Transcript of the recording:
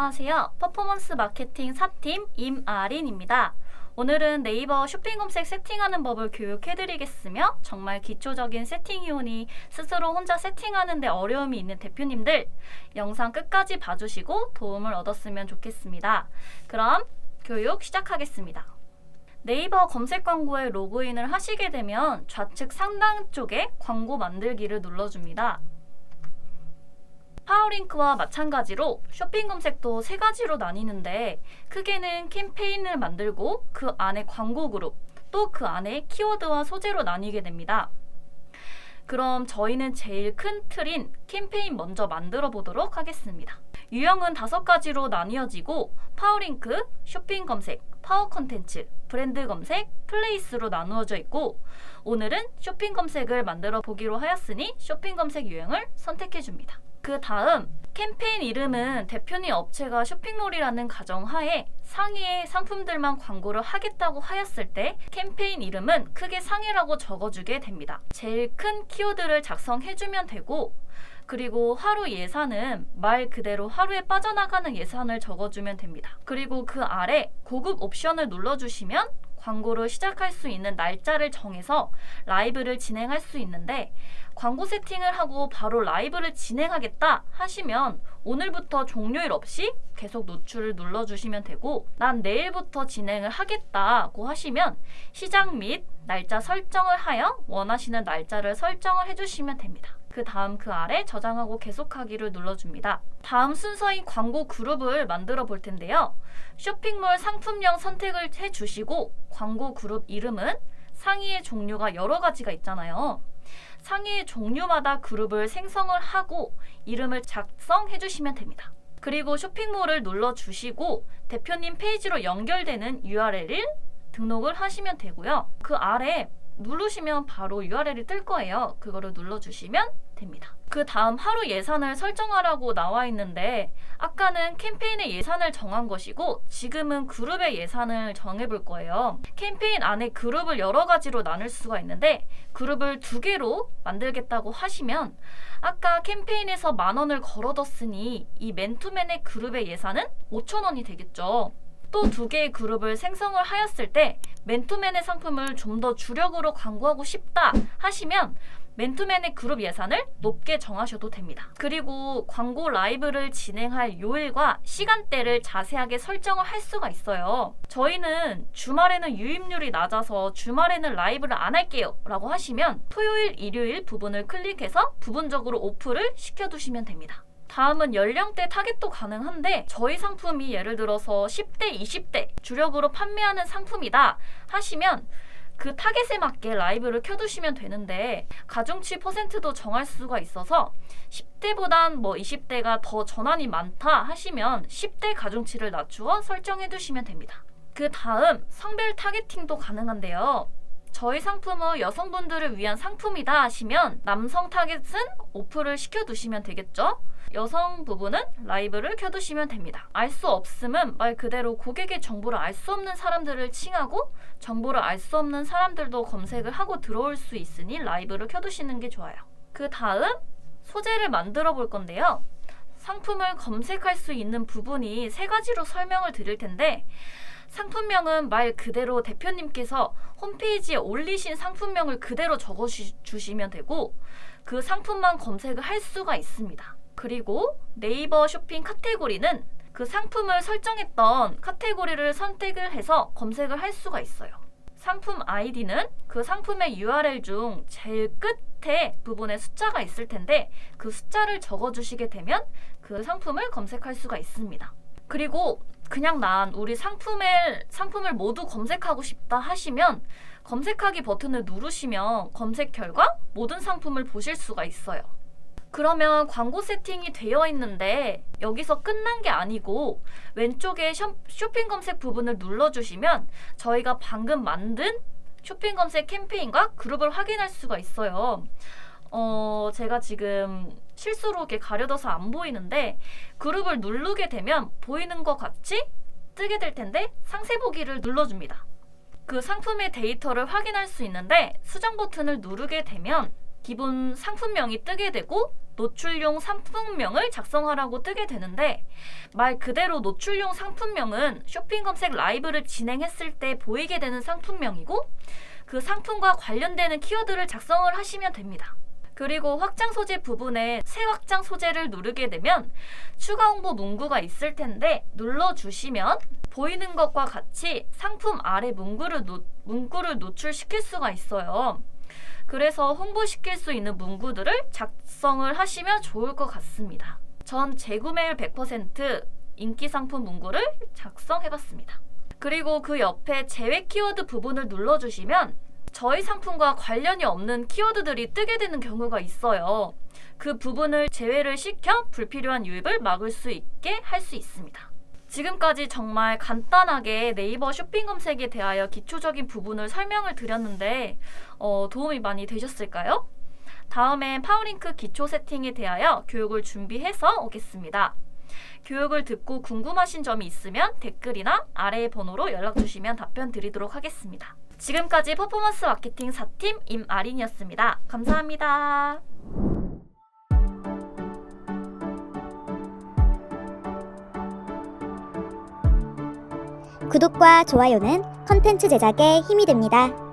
안녕하세요. 퍼포먼스 마케팅 4팀 임아린입니다. 오늘은 네이버 쇼핑 검색 세팅하는 법을 교육해드리겠으며 정말 기초적인 세팅이오니 스스로 혼자 세팅하는데 어려움이 있는 대표님들 영상 끝까지 봐주시고 도움을 얻었으면 좋겠습니다. 그럼 교육 시작하겠습니다. 네이버 검색 광고에 로그인을 하시게 되면 좌측 상단 쪽에 광고 만들기를 눌러줍니다. 파워링크와 마찬가지로 쇼핑 검색도 세 가지로 나뉘는데 크게는 캠페인을 만들고 그 안에 광고 그룹 또 그 안에 키워드와 소재로 나뉘게 됩니다. 그럼 저희는 제일 큰 틀인 캠페인 먼저 만들어 보도록 하겠습니다. 유형은 다섯 가지로 나뉘어지고 파워링크, 쇼핑 검색, 파워 컨텐츠, 브랜드 검색, 플레이스로 나누어져 있고 오늘은 쇼핑 검색을 만들어 보기로 하였으니 쇼핑 검색 유형을 선택해 줍니다. 그 다음 캠페인 이름은 대표님 업체가 쇼핑몰이라는 가정하에 상위의 상품들만 광고를 하겠다고 하였을 때 캠페인 이름은 크게 상위라고 적어주게 됩니다. 제일 큰 키워드를 작성해주면 되고 그리고 하루 예산은 말 그대로 하루에 빠져나가는 예산을 적어주면 됩니다. 그리고 그 아래 고급 옵션을 눌러주시면 광고를 시작할 수 있는 날짜를 정해서 라이브를 진행할 수 있는데 광고 세팅을 하고 바로 라이브를 진행하겠다 하시면 오늘부터 종료일 없이 계속 노출을 눌러주시면 되고 난 내일부터 진행을 하겠다고 하시면 시작 및 날짜 설정을 하여 원하시는 날짜를 설정을 해주시면 됩니다. 그 다음 그 아래 저장하고 계속하기를 눌러줍니다. 다음 순서인 광고 그룹을 만들어 볼 텐데요. 쇼핑몰 상품명 선택을 해주시고 광고 그룹 이름은 상위의 종류가 여러 가지가 있잖아요. 상위 종류마다 그룹을 생성을 하고 이름을 작성해 주시면 됩니다. 그리고 쇼핑몰을 눌러 주시고 대표님 페이지로 연결되는 URL을 등록을 하시면 되고요. 그 아래 누르시면 바로 URL이 뜰 거예요. 그거를 눌러 주시면 됩니다. 그 다음 하루 예산을 설정하라고 나와 있는데 아까는 캠페인의 예산을 정한 것이고 지금은 그룹의 예산을 정해 볼 거예요. 캠페인 안에 그룹을 여러 가지로 나눌 수가 있는데 그룹을 두 개로 만들겠다고 하시면 아까 캠페인에서 만 원을 걸어뒀으니 이 맨투맨의 그룹의 예산은 5천 원이 되겠죠. 또 두 개의 그룹을 생성을 하였을 때 맨투맨의 상품을 좀 더 주력으로 광고하고 싶다 하시면 맨투맨의 그룹 예산을 높게 정하셔도 됩니다. 그리고 광고 라이브를 진행할 요일과 시간대를 자세하게 설정을 할 수가 있어요. 저희는 주말에는 유입률이 낮아서 주말에는 라이브를 안 할게요 라고 하시면 토요일, 일요일 부분을 클릭해서 부분적으로 오프를 시켜두시면 됩니다. 다음은 연령대 타겟도 가능한데 저희 상품이 예를 들어서 10대, 20대 주력으로 판매하는 상품이다 하시면 그 타겟에 맞게 라이브를 켜두시면 되는데 가중치 퍼센트도 정할 수가 있어서 10대보단 뭐 20대가 더 전환이 많다 하시면 10대 가중치를 낮추어 설정해 두시면 됩니다. 그 다음 성별 타겟팅도 가능한데요. 저희 상품은 여성분들을 위한 상품이다 하시면 남성 타겟은 오프를 시켜두시면 되겠죠? 여성 부분은 라이브를 켜두시면 됩니다. 알 수 없음은 말 그대로 고객의 정보를 알 수 없는 사람들을 칭하고 정보를 알 수 없는 사람들도 검색을 하고 들어올 수 있으니 라이브를 켜두시는 게 좋아요. 그 다음 소재를 만들어 볼 건데요. 상품을 검색할 수 있는 부분이 세 가지로 설명을 드릴 텐데 상품명은 말 그대로 대표님께서 홈페이지에 올리신 상품명을 그대로 적어 주시면 되고 그 상품만 검색을 할 수가 있습니다. 그리고 네이버 쇼핑 카테고리는 그 상품을 설정했던 카테고리를 선택을 해서 검색을 할 수가 있어요. 상품 아이디는 그 상품의 URL 중 제일 끝에 부분에 숫자가 있을 텐데 그 숫자를 적어 주시게 되면 그 상품을 검색할 수가 있습니다. 그리고 그냥 난 우리 상품을 상품을 모두 검색하고 싶다 하시면 검색하기 버튼을 누르시면 검색 결과 모든 상품을 보실 수가 있어요. 그러면 광고 세팅이 되어 있는데 여기서 끝난 게 아니고 왼쪽에 쇼핑 검색 부분을 눌러주시면 저희가 방금 만든 쇼핑 검색 캠페인과 그룹을 확인할 수가 있어요. 어, 제가 지금 실수로 이렇게 가려져서 안 보이는데 그룹을 누르게 되면 보이는 것 같이 뜨게 될 텐데 상세 보기를 눌러줍니다. 그 상품의 데이터를 확인할 수 있는데 수정 버튼을 누르게 되면 기본 상품명이 뜨게 되고 노출용 상품명을 작성하라고 뜨게 되는데 말 그대로 노출용 상품명은 쇼핑 검색 라이브를 진행했을 때 보이게 되는 상품명이고 그 상품과 관련되는 키워드를 작성을 하시면 됩니다. 그리고 확장 소재 부분에 새 확장 소재를 누르게 되면 추가 홍보 문구가 있을 텐데 눌러주시면 보이는 것과 같이 상품 아래 문구를, 노, 문구를 노출시킬 수가 있어요. 그래서 홍보시킬 수 있는 문구들을 작성을 하시면 좋을 것 같습니다. 전 재구매율 100% 인기 상품 문구를 작성해봤습니다. 그리고 그 옆에 제외 키워드 부분을 눌러주시면 저희 상품과 관련이 없는 키워드들이 뜨게 되는 경우가 있어요. 그 부분을 제외를 시켜 불필요한 유입을 막을 수 있게 할 수 있습니다. 지금까지 정말 간단하게 네이버 쇼핑 검색에 대하여 기초적인 부분을 설명을 드렸는데 어, 도움이 많이 되셨을까요? 다음엔 파워링크 기초 세팅에 대하여 교육을 준비해서 오겠습니다. 교육을 듣고 궁금하신 점이 있으면 댓글이나 아래의 번호로 연락 주시면 답변 드리도록 하겠습니다. 지금까지 퍼포먼스 마케팅 4팀 임아린이었습니다. 감사합니다. 구독과 좋아요는 컨텐츠 제작에 힘이 됩니다.